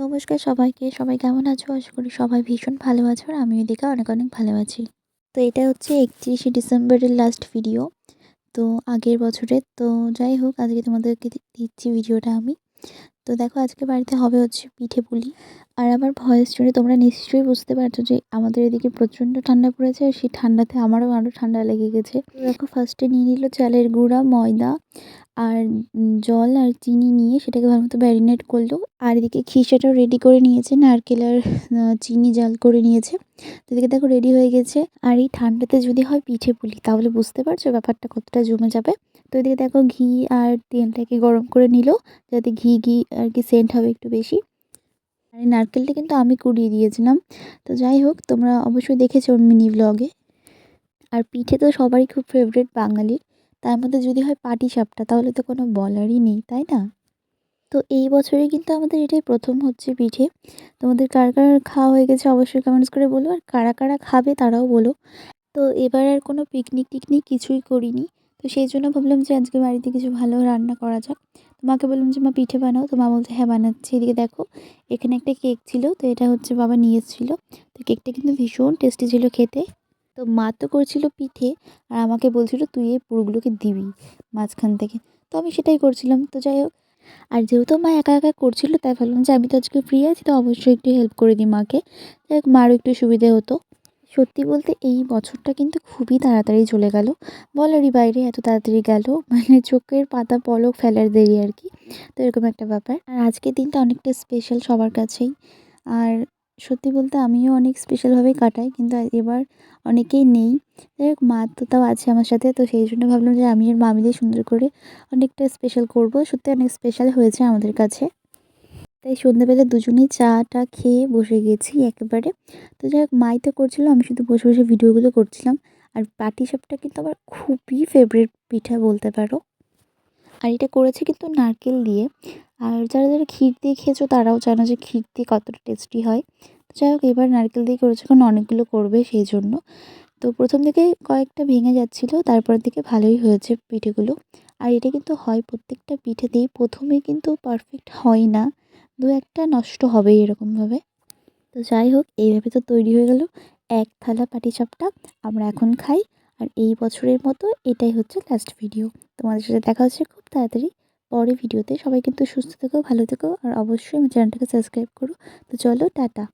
নমস্কার সবাইকে। সবাই কেমন আছো? আশা করি সবাই ভীষণ ভালো আছো আর আমি এদিকে অনেক অনেক ভালো আছি। তো এটা হচ্ছে একত্রিশে ডিসেম্বরের লাস্ট ভিডিও তো আগের বছরের তো যাই হোক, আজকে তোমাদেরকে দিচ্ছি ভিডিওটা আমি। তো দেখো, আজকে বাড়িতে হবে হচ্ছে পিঠে পুলি। আর আমার ভয়েস শুনে তোমরা নিশ্চয়ই বুঝতে পারছ যে আমাদের এদিকে প্রচণ্ড ঠান্ডা পড়েছে আর সেই ঠান্ডাতে আমারও আরও ঠান্ডা লেগে গেছে। দেখো ফার্স্টে নিয়ে নিল চালের গুঁড়া, ময়দা আর জল আর চিনি নিয়ে সেটাকে ভালো মতো ম্যারিনেট করল আর এদিকে খিসাটাও রেডি করে নিয়েছে, নারকেল আর চিনি জাল করে নিয়েছে। তো এদিকে দেখো রেডি হয়ে গেছে। আর এই ঠান্ডাতে যদি হয় পিঠে পুলি, তাহলে বুঝতে পারছ ব্যাপারটা কতটা জমে যাবে। তো এদিকে দেখো ঘি আর তেলটাকে গরম করে নিল, যাতে ঘি ঘি আর কি সেন্ট হবে একটু বেশি। আর এই নারকেলটা কিন্তু আমি কুড়িয়ে দিয়েছিলাম। তো যাই হোক, তোমরা অবশ্যই দেখেছ মিনি ব্লগে আর পিঠে তো সবারই খুব ফেভারিট বাঙালির। তার মধ্যে যদি হয় পাটি সাপটা, তাহলে তো কোনো বলারই নেই, তাই না? তো এই বছরে কিন্তু আমাদের এটাই প্রথম হচ্ছে পিঠে। তোমাদের কার কার খাওয়া হয়ে গেছে অবশ্যই কমেন্টস করে বলো, আর কারা কারা খাবে তারাও বলো। তো এবার আর কোনো পিকনিক টিকনিক কিছুই করিনি। তো সেই জন্য ভাবলাম যে আজকে বাড়িতে কিছু ভালো রান্না করা যাক। তো মাকে বললাম যে, মা, পিঠে বানাও। তো মা বলছে হ্যাঁ বানাচ্ছি। এদিকে দেখো, এখানে একটা কেক ছিল, তো এটা হচ্ছে বাবা নিয়ে এসেছিল। তো কেকটা কিন্তু ভীষণ টেস্টি ছিল খেতে। তো মা তো করছিল পিঠে আর আমাকে বলছিল, তুই এই পুরোগুলোকে দিবি মাঝখান থেকে। তো আমি সেটাই করছিলাম। তো যাই হোক, আর যেহেতু মা একা একা করছিল, তাই ভাবলাম যে আমি তো আজকে ফ্রি আছি, তো অবশ্যই একটু হেল্প করে দিই মাকে। যাই হোক, মারও একটু সুবিধে হতো। সত্যি বলতে এই বছরটা কিন্তু খুবই তাড়াতাড়ি চলে গেল। বলারই বাইরে এত তাড়াতাড়ি গেল মানে চোখের পাতা পলক ফেলার দেরি আর কি। তো এরকম একটা ব্যাপার। আর আজকের দিনটা অনেকটা স্পেশাল সবার কাছেই। আর সত্যি বলতে আমিও অনেক স্পেশালভাবেই কাটাই, কিন্তু এবার অনেকেই নেই। যাই হোক, মা তো তাও আছে আমার সাথে, তো সেই জন্য ভাবলাম যে আমি আর মা মিলে সুন্দর করে অনেকটা স্পেশাল করব। সত্যি অনেক স্পেশাল হয়েছে আমাদের কাছে। তাই সন্ধ্যেবেলা দুজনেই চাটা খেয়ে বসে গেছি একেবারে। তো যাই হোক, মাই তো করছিল, আমি শুধু বসে বসে ভিডিওগুলো করছিলাম। আর পাটি সাপটা কিন্তু আমার খুবই ফেভারিট পিঠা বলতে পারো। আর এটা করেছে কিন্তু নারকেল দিয়ে। আর যারা যারা ক্ষীর দিয়ে খেয়েছো তারাও জানো যে ক্ষীর দিয়ে কতটা টেস্টি হয়। তো যাই হোক, এবার নারকেল দিয়ে করেছে কারণ অনেকগুলো করবে সেই জন্য। তো প্রথম দিকে কয়েকটা ভেঙে যাচ্ছিল, তারপরের দিকে ভালোই হয়েছে পিঠেগুলো। আর এটা কিন্তু হয় প্রত্যেকটা পিঠেতেই প্রথমে কিন্তু পারফেক্ট হয় না। দু একটা নষ্ট হবেই এরকমভাবে। তো যাই হোক, এইভাবে তো তৈরি হয়ে গেল। এক থালা পাটিসাপটা আমরা এখন খাই। আর এই বছরের মতো এটাই হচ্ছে লাস্ট ভিডিও তোমাদের সাথে দেখা হচ্ছে খুব তাড়াতাড়ি। পরে ভিডিওতে সবাই কিন্তু সুস্থ থেকো, ভালো থেকো, আর অবশ্যই আমার চ্যানেলটাকে সাবস্ক্রাইব করো। তো চলো, টাটা।